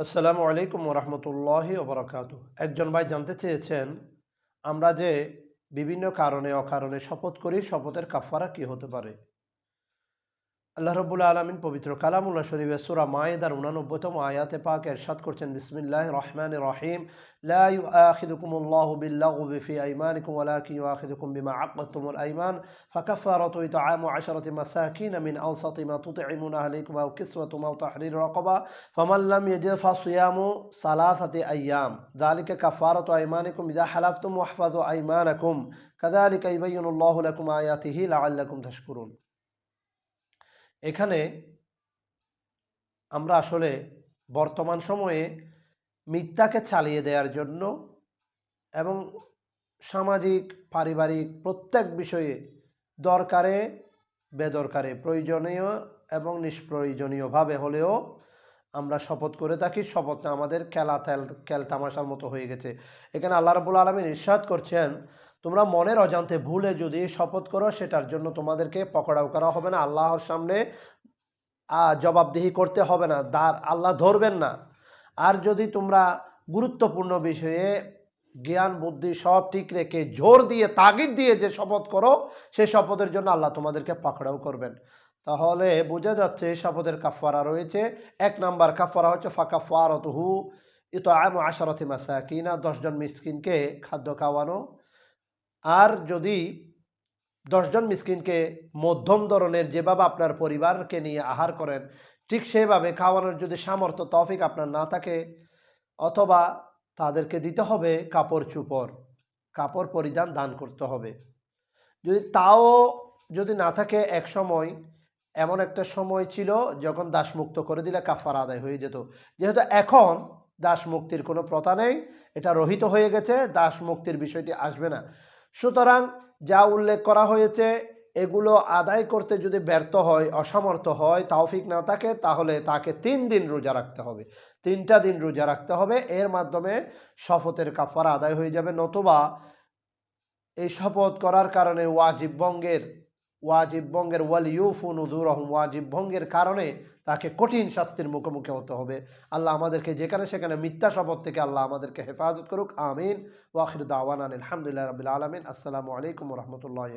আসসালামু আলাইকুম রহমতুল্লাহ ওবরাকাত একজন ভাই জানতে চেয়েছেন, আমরা যে বিভিন্ন কারণে, অকারণে শপথ করি, শপথের কাফারা কি হতে পারে? আল্লাহ রব্বুল আলমিন পবিত্র কালামুল্লা শরীফে সুরা মায়েদার উনানব্বইতম আয়াতে পাক এরশাদ করছেন বিসমিল্লাহ রহমান রহিম লাউ আখিদুকুমুল্লাহ বিল্লাহু ফি আইমানিকুম ওয়ালাকিন ইউআখিদুকুম বিমা আকাদতুমুল আইমান ফাকাফারাতু ইতআমু আশরাতি মাসাকিন মিন আওসাতি মা তুতঈমুন আহলিকুম আও কিসওয়াতুম আও তাহরির রাকাবা ফামান লাম ইয়াজিদ ফাসিয়ামু সালাসাতি আইয়াম যালিকা কাফারাতু আইমানিকুম ইযা হালাফতুম ওয়াহফাযু আইমানাকুম কাযালিকা ইবাইয়িনু আল্লাহু লাকুম আয়াতিহি লাআল্লাকুম তাশকুরুন এখানে আমরা আসলে বর্তমান সময়ে মিথ্যাকে চালিয়ে দেওয়ার জন্য এবং সামাজিক, পারিবারিক প্রত্যেক বিষয়ে দরকারে, বেদরকারে, প্রয়োজনীয় এবং নিষ্প্রয়োজনীয়ভাবে হলেও আমরা শপথ করে থাকি। শপথটা আমাদের খেলা তেল খেল তামাশার মতো হয়ে গেছে। এখানে আল্লাহ রবুল আলমিন ইরশাদ করছেন তোমরা মনের অজান্তে ভুলে যদি শপথ করো, সেটার জন্য তোমাদেরকে পকড়াও করা হবে না। আল্লাহর সামনে জবাবদিহি করতে হবে না। দার, আল্লাহ ধরবেন না। আর যদি তোমরা গুরুত্বপূর্ণ বিষয়ে জ্ঞান, বুদ্ধি সব ঠিক রেখে জোর দিয়ে, তাগিদ দিয়ে যে শপথ করো সেই শপথের জন্য আল্লাহ তোমাদেরকে পাকড়াও করবেন। তাহলে বোঝা যাচ্ছে শপথের কাফারা রয়েছে। এক নাম্বার কাফারা হচ্ছে ফাঁকা ফারত হু ইত আম আশারথি মাসা কিনা দশজন মিসকিনকে খাদ্য খাওয়ানো আর যদি দশজন মিসকিনকে মধ্যম ধরনের যেভাবে আপনার পরিবারকে নিয়ে আহার করেন, ঠিক সেভাবে খাওয়ানোর যদি সামর্থ্য, তফিক আপনার না থাকে, অথবা তাদেরকে দিতে হবে কাপড় চুপড়, কাপড় পরিধান দান করতে হবে। যদি তাও যদি না থাকে এক সময়, এমন একটা সময় ছিল যখন দাসমুক্ত করে দিলে কাফার আদায় হয়ে যেত। যেহেতু এখন দাসমুক্তির কোনো প্রথা নেই, এটা রহিত হয়ে গেছে দাস মুক্তির বিষয়টি আসবে না। সুতরাং যা উল্লেখ করা হয়েছে, এগুলো আদায় করতে যদি ব্যর্থ হয়, অসমর্থ হয় তাওফিক না থাকে, তাহলে তাকে তিন দিন রোজা রাখতে হবে। তিনটা দিন রোজা রাখতে হবে, এর মাধ্যমে শপথের কাফারা আদায় হয়ে যাবে। নতুবা এই শপথ করার কারণে ওয়াজিব ভঙ্গের ওয়াজিব ভঙ্গের ওয়াল ইউফুন উদুরহম ওয়াজিব ভঙ্গের কারণে তাকে কঠিন শাস্তির মুখোমুখি হতে হবে। আল্লাহ আমাদেরকে যেখানে সেখানে মিথ্যা শপথ থেকে আল্লাহ আমাদেরকে হেফাজত করুক, আমিন। ওয়াখির দাওয়ান আলহামদুলিল্লাহ রবিল আলমিন। আসসালামু আলাইকুম রহমতুল্লাহ